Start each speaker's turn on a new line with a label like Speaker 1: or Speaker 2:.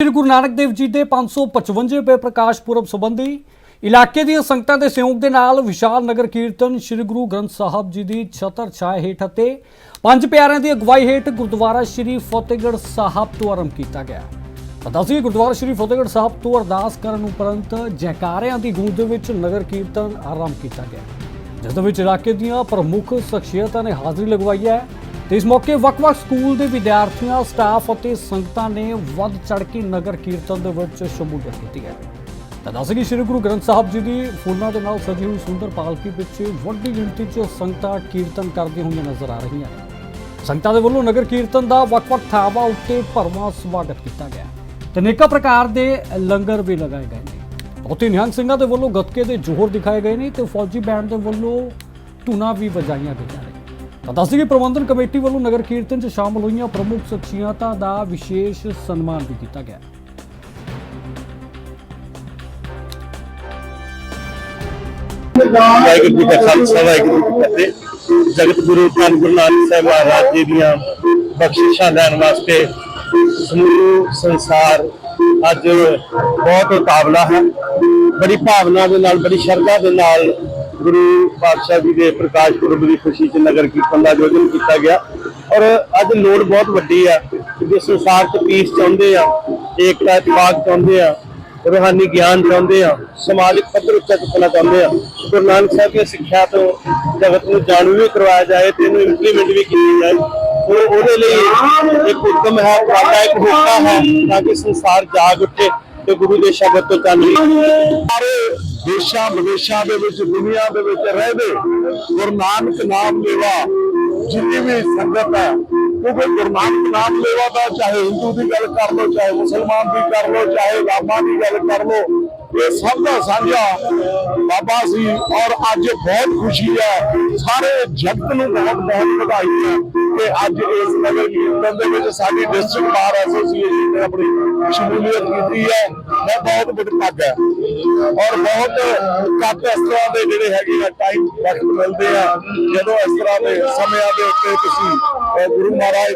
Speaker 1: ਸ੍ਰੀ ਗੁਰੂ ਨਾਨਕ ਦੇਵ ਜੀ ਦੇ 555ਵੇਂ ਪ੍ਰਕਾਸ਼ ਪੁਰਬ ਸੰਬੰਧੀ ਇਲਾਕੇ ਦੀਆਂ ਸੰਗਤਾਂ ਦੇ ਸਹਿਯੋਗ ਦੇ ਨਾਲ ਵਿਸ਼ਾਲ ਨਗਰ ਕੀਰਤਨ ਸ੍ਰੀ ਗੁਰੂ ਗ੍ਰੰਥ ਸਾਹਿਬ ਜੀ ਦੀ ਛਤਰ ਛਾਏ ਹੇਠ ਅਤੇ ਪੰਜ ਪਿਆਰਿਆਂ ਦੀ ਅਗਵਾਈ ਹੇਠ ਗੁਰਦੁਆਰਾ ਸ੍ਰੀ ਫਤਿਹਗੜ੍ਹ ਸਾਹਿਬ ਤੋਂ ਆਰੰਭ ਕੀਤਾ ਗਿਆ। ਪਤਾ ਗੁਰਦੁਆਰਾ ਸ੍ਰੀ ਫਤਿਹਗੜ੍ਹ ਸਾਹਿਬ ਤੋਂ ਅਰਦਾਸ ਕਰਨ ਉਪਰੰਤ ਜੈਕਾਰਿਆਂ ਦੀ ਗੂੰਜ ਦੇ ਵਿੱਚ ਨਗਰ ਕੀਰਤਨ ਆਰੰਭ ਕੀਤਾ ਗਿਆ। ਜਿਸ ਦੇ ਵਿੱਚ ਇਲਾਕੇ ਦੀਆਂ ਪ੍ਰਮੁੱਖ ਸ਼ਖਸੀਅਤਾਂ ਨੇ ਹਾਜ਼ਰੀ ਲਗਵਾਈ ਹੈ। ਤੇ ਇਸ ਮੌਕੇ ਵੱਖ-ਵੱਖ ਸਕੂਲ ਦੇ ਵਿਦਿਆਰਥੀਆਂ, ਸਟਾਫ ਅਤੇ ਸੰਗਤਾਂ ਨੇ ਵੱਧ ਚੜ੍ਹ ਕੇ ਨਗਰ ਕੀਰਤਨ ਦੇ ਵਿੱਚ ਸ਼ਮੂਲੀਅਤ ਕੀਤੀ ਹੈ। ਤਾਂ ਦੱਸ ਕਿ ਸ੍ਰੀ ਗੁਰੂ ਗ੍ਰੰਥ ਸਾਹਿਬ ਜੀ ਦੀ ਫੁੱਲਾਂ ਦੇ ਨਾਲ ਸਜੀ ਹੋਈ ਸੁੰਦਰ ਪਾਲਕੀ ਵਿੱਚ ਵੱਡੀ ਗਿਣਤੀ 'ਚ ਸੰਗਤਾਂ ਕੀਰਤਨ ਕਰਦੀਆਂ ਹੋਈਆਂ ਨਜ਼ਰ ਆ ਰਹੀਆਂ ਨੇ। ਸੰਗਤਾਂ ਦੇ ਵੱਲੋਂ ਨਗਰ ਕੀਰਤਨ ਦਾ ਵੱਖ-ਵੱਖ ਥਾਵਾਂ ਉੱਤੇ ਭਰਵਾਂ ਸਵਾਗਤ ਕੀਤਾ ਗਿਆ ਤੇ ਅਨੇਕਾਂ ਪ੍ਰਕਾਰ ਦੇ ਲੰਗਰ ਵੀ ਲਗਾਏ ਗਏ ਨੇ। ਉੱਥੇ ਨਿਹੰਗ ਸਿੰਘਾਂ ਦੇ ਵੱਲੋਂ ਗੱਤਕੇ ਦੇ ਜੋਹਰ ਦਿਖਾਏ ਗਏ ਨੇ ਤੇ ਫੌਜੀ ਬੈਂਡ ਦੇ ਵੱਲੋਂ ਧੁਨਾਂ ਵੀ ਵਜਾਈਆਂ ਗਈਆਂ ਨੇ। ਤਾਂ ਦੱਸ ਦਈਏ ਪ੍ਰਬੰਧਨ ਕਮੇਟੀ ਵੱਲੋਂ ਨਗਰ ਕੀਰਤਨ 'ਚ ਸ਼ਾਮਲ ਹੋਈਆਂ ਪ੍ਰਮੁੱਖ ਸ਼ਖਸੀਅਤਾਂ ਦਾ ਵਿਸ਼ੇਸ਼ ਸਨਮਾਨ ਵੀ ਕੀਤਾ ਗਿਆ।
Speaker 2: ਵਾਹਿਗੁਰੂ ਜੀ ਕਾ ਖਾਲਸਾ, ਵਾਹਿਗੁਰੂ ਜੀ ਕੀ ਫਤਿਹ। ਜਗਤ ਗੁਰੂ ਧੰਨ ਗੁਰੂ ਨਾਨਕ ਸਾਹਿਬ ਮਹਾਰਾਜ ਜੀ ਦੀਆਂ ਬਖਸ਼ਿਸ਼ਾਂ ਲੈਣ ਵਾਸਤੇ ਸਮੂਹ ਸੰਸਾਰ ਅੱਜ ਬਹੁਤ ਉਤਾਵਲਾ ਹੈ। ਬੜੀ ਭਾਵਨਾ ਦੇ ਨਾਲ, ਬੜੀ ਸ਼ਰਧਾ ਦੇ ਨਾਲ ਗੁਰੂ ਪਾਤਸ਼ਾਹ ਜੀ ਦੇ ਪ੍ਰਕਾਸ਼ ਪੁਰਬ ਦੀ ਖੁਸ਼ੀ 'ਚ ਨਗਰ ਕੀਰਤਨ ਦਾ ਆਯੋਜਨ ਕੀਤਾ ਗਿਆ। ਔਰ ਅੱਜ ਲੋੜ ਬਹੁਤ ਵੱਡੀ ਆ ਜੇ ਸੰਸਾਰ 'ਚ ਪੀਸ ਚਾਹੁੰਦੇ ਆ, ਏਕਤਾ ਇਤਫਾਕ ਚਾਹੁੰਦੇ ਆ, ਰੂਹਾਨੀ ਗਿਆਨ ਚਾਹੁੰਦੇ ਆ, ਸਮਾਜਿਕ ਪੱਧਰ ਉੱਤੇ ਚੁੱਕਣਾ ਚਾਹੁੰਦੇ ਆ। ਗੁਰੂ ਨਾਨਕ ਸਾਹਿਬ ਦੀ ਸਿੱਖਿਆ ਤੋਂ ਜਗਤ ਨੂੰ ਜਾਣੂ ਵੀ ਕਰਵਾਇਆ ਜਾਏ ਤੇ ਇਹਨੂੰ ਇੰਪਲੀਮੈਂਟ ਵੀ ਕੀਤਾ ਜਾਏ। ਉਹ ਉਹਦੇ ਲਈ ਇੱਕ ਉਦਮ ਹੈ ਉਪਰਾਲਾ ਇੱਕ ਹੋਕਾ ਹੈ ਤਾਂ ਕਿ ਸੰਸਾਰ ਜਾਗ ਉੱਠੇ ਤੇ ਗੁਰੂ ਦੇ ਸ਼ਬਦ ਤੋਂ ਚੱਲ ਸਾਰੇ ਦੇਸ਼ਾਂ ਵਿਦੇਸ਼ਾਂ ਦੇ ਵਿੱਚ, ਦੁਨੀਆ ਦੇ ਵਿੱਚ ਰਹਿਦੇ ਗੁਰੂ ਨਾਨਕ ਨਾਮ ਲੈਵਾ, ਜਿੰਨੀ ਵੀ ਸੰਗਤ ਹੈ ਕਿਉਂਕਿ ਗੁਰੂ ਨਾਨਕ ਨਾਮ ਲੈਵਾ ਦਾ, ਚਾਹੇ ਹਿੰਦੂ ਦੀ ਗੱਲ ਕਰ ਲੋ ਚਾਹੇ ਮੁਸਲਮਾਨ ਦੀ ਕਰ ਲੋ ਚਾਹੇ ਰਾਮਾਂ ਦੀ ਗੱਲ ਕਰ ਲੋ ਇਹ ਸਭ ਦਾ ਸਾਂਝਾ ਬਾਬਾ ਸੀ। ਔਰ ਅੱਜ ਬਹੁਤ ਖੁਸ਼ੀ ਹੈ। ਸਾਰੇ ਜਗਤ ਨੂੰ ਬਹੁਤ ਬਹੁਤ ਵਧਾਈ ਹੈ। ਕਿ ਅੱਜ ਇਸ ਨਗਰ ਕੀਰਤਨ ਦੇ ਵਿੱਚ ਸਾਡੀ ਡਿਸਟ੍ਰਿਕਟ ਬਾਰ ਐਸੋਸੀਏਸ਼ਨ ਨੇ ਆਪਣੀ ਸ਼ਮੂਲੀਅਤ ਕੀਤੀ ਹੈ। ਮੈਂ ਬਹੁਤ ਬੜਪਾਗ ਹੈ ਔਰ ਬਹੁਤ ਘੱਟ ਇਸ ਤਰ੍ਹਾਂ ਦੇ ਜਿਹੜੇ ਹੈਗੇ ਆ ਟਾਈਮ ਵਕਤ ਮਿਲਦੇ ਆ। ਜਦੋਂ ਇਸ ਤਰ੍ਹਾਂ ਦੇ ਸਮਿਆਂ ਦੇ ਉੱਤੇ ਤੁਸੀਂ ਗੁਰੂ ਮਹਾਰਾਜ